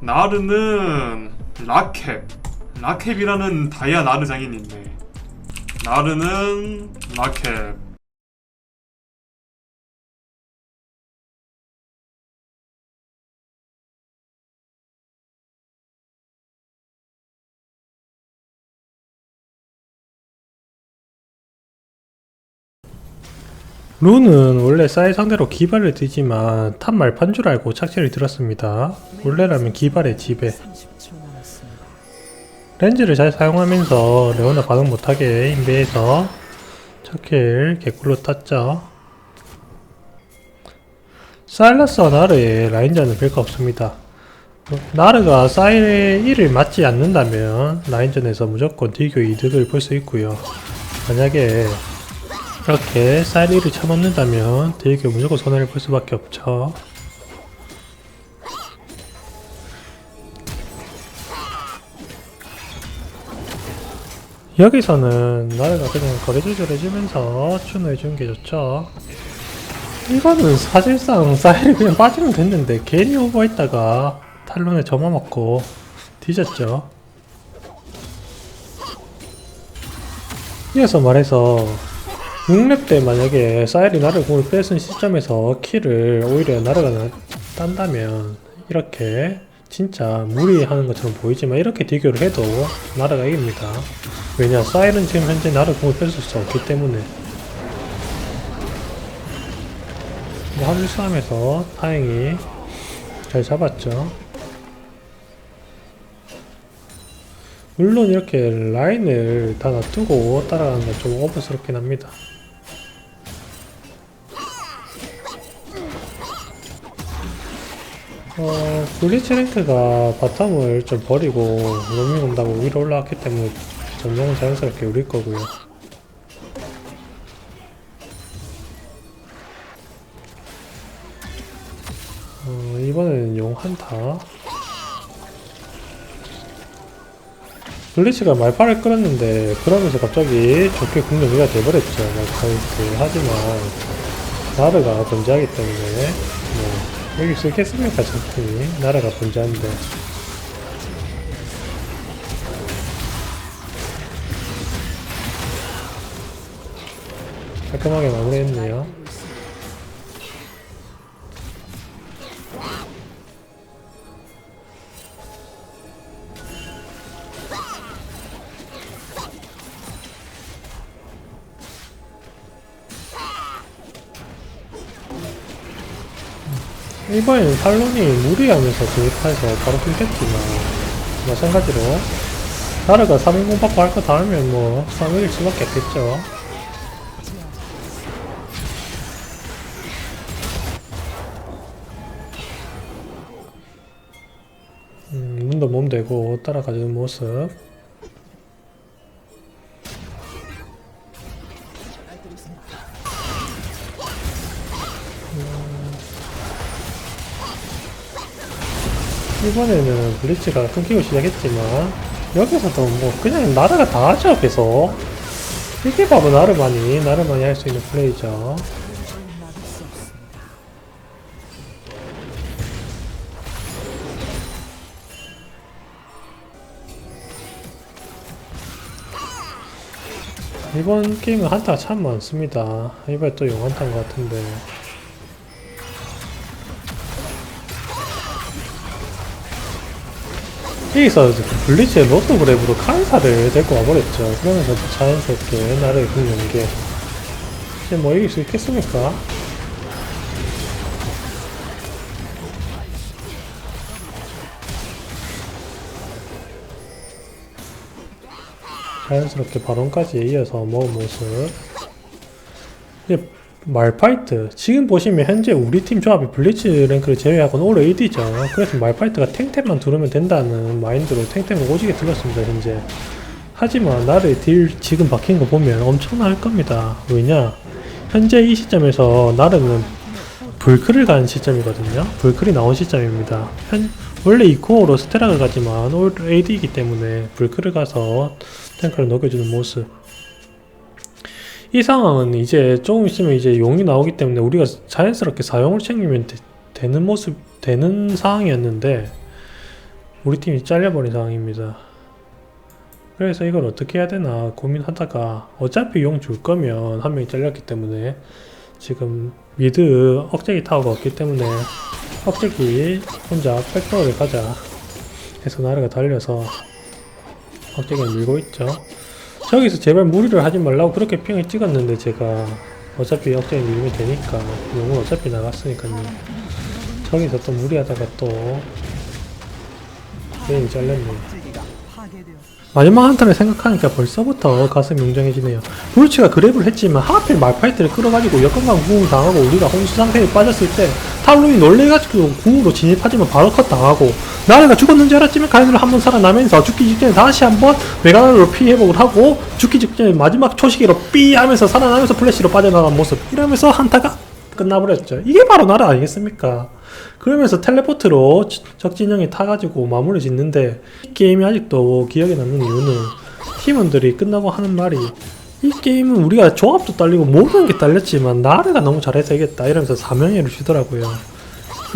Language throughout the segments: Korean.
나르는 라캡. 라캡이라는 다이아 나르 있네 나르는 라캡 룬은 원래 쌀 상대로 기발을 드지만 탑 말판 줄 알고 착취를 들었습니다. 원래라면 기발의 지배. 렌즈를 잘 사용하면서 레오나 반응 못하게 인베해서 첫킬 개꿀로 땄죠. 사일러스와 나르의 라인전은 별거 없습니다. 나르가 사일의 1을 맞지 않는다면 라인전에서 무조건 딜교 이득을 볼 수 있고요. 만약에 쌀 1을 쳐맞는다면 딜교 무조건 손해를 볼 수밖에 없죠. 여기서는 나르가 그냥 거리 조절해주면서 춘을 해주는 게 좋죠. 이거는 사실상 쌀이 그냥 빠지면 됐는데 괜히 오버했다가 탈론에 점화먹고 뒤졌죠. 이어서 말해서 6렙 때 만약에 사일이 나를 공을 뺏은 시점에서 킬을 오히려 나르가 나- 딴다면 이렇게 진짜 무리하는 것처럼 보이지만 이렇게 비교를 해도 나르가 이깁니다. 왜냐 사일은 지금 현재 나르 공을 뺏을 수 없기 때문에 뭐 하늘 싸움에서 다행히 잘 잡았죠. 물론 이렇게 라인을 다 놔두고 따라가는 건좀 오버스럽긴 합니다. 어, 블리츠 랭크가 바텀을 좀 버리고 로밍 온다고 위로 올라왔기 때문에 전용은 자연스럽게 우릴 거고요. 어, 이번에는 용 한타. 블리츠가 말파를 끌었는데 그러면서 갑자기 좋게 공격이가 돼버렸죠. 말파이트. 하지만 나르가 존재하기 때문에 뭐 여기 쓰겠습니까 적팀이 나라가 존재하는데. 깔끔하게 마무리했네요 이번에는 탈론이 무리하면서 진입해서 바로 끊겼지만 마찬가지로 나르가 3인공 받고 할 거 다 하면 뭐 3일일 수밖에 없겠죠. 음, 문도 몸 대고 따라가주는 모습 이번에는 블리츠가 끊기고 시작했지만 여기서도 뭐 그냥 나르가 다 하죠 계속 이게 바로 나르만이 나르만이 할 수 있는 플레이죠. 이번 게임은 한타가 참 많습니다. 이번에 또 용한타인 것 같은데 여기서 블리츠의 로또 그랩으로 칸사를 데리고 와버렸죠. 그러면서 자연스럽게 나를 긁는 게 이제 뭐 이길 수 있겠습니까? 자연스럽게 발언까지 이어서 먹은 모습. 이제 말파이트. 지금 보시면 현재 우리 팀 조합이 블리츠 랭크를 제외하고는 올 AD죠. 그래서 말파이트가 탱탱만 두르면 된다는 마인드로 탱탱을 오지게 들었습니다 현재. 하지만 나를 딜 지금 박힌 거 보면 엄청날 겁니다. 왜냐? 현재 이 시점에서 나르는 불크를 간 시점이거든요. 불클이 나온 시점입니다. 현, 원래 이코어로 스테락을 가지만 올 AD이기 때문에 불크를 가서 탱크를 녹여주는 모습 이 상황은 이제 조금 있으면 이제 용이 나오기 때문에 우리가 자연스럽게 사용을 챙기면 되, 는 모습 되는 상황이었는데 우리 팀이 잘려버린 상황입니다. 그래서 이걸 어떻게 해야 되나 고민하다가 어차피 용 줄 거면 한 명이 잘렸기 때문에 지금 미드 억제기 타워가 없기 때문에 억제기 혼자 백도어를 가자 해서 나르가 달려서 억제기를 밀고 있죠. 저기서 제발 무리를 하지 말라고 그렇게 핑을 찍었는데 제가 어차피 억제기 밀면 되니까 용은 어차피 나갔으니까요. 저기서 또 무리하다가 또 게임이 잘렸네. 마지막 한타를 생각하니까 벌써부터 가슴이 웅장해지네요. 브루치가 그랩을 했지만 하필 말파이트를 끌어가지고 역건강 구ung 당하고 우리가 혼수 상태에 빠졌을 때 탈론이 놀래가지고 구으로 진입하지만 바로 컷 당하고 나르가 죽었는지 알았지만 가인으로 한번 살아나면서 죽기 직전에 다시 한번 메가나로 피 회복을 하고 죽기 직전에 마지막 초시기로 삐 하면서 살아나면서 플래시로 빠져나간 모습 이러면서 한타가 끝나버렸죠. 이게 바로 나라 아니겠습니까? 그러면서 텔레포트로 지- 적진영이 타가지고 마무리 짓는데 이 게임이 아직도 기억에 남는 이유는 팀원들이 끝나고 하는 말이 이 게임은 우리가 조합도 딸리고 모든 게 딸렸지만 나르가 너무 잘해서 이겼다 이러면서 사명예를 주더라고요.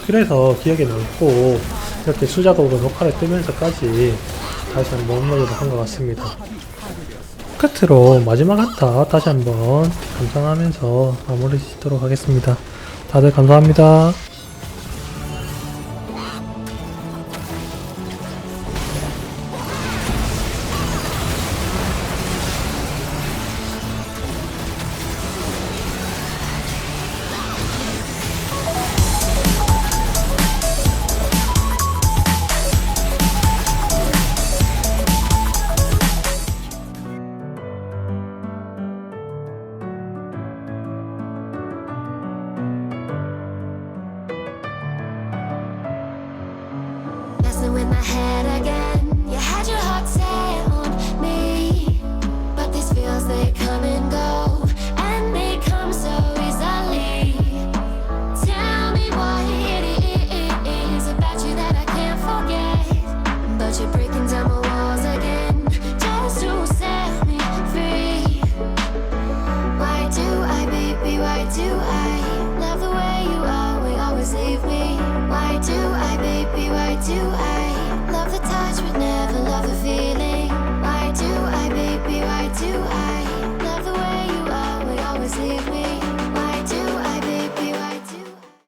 그래서 기억에 남고 이렇게 수작업으로 녹화를 뜨면서까지 다시 한번 업로드를 한 것 같습니다. 끝으로 마지막 한타 다시 한번 감상하면서 마무리 짓도록 하겠습니다. 다들 감사합니다.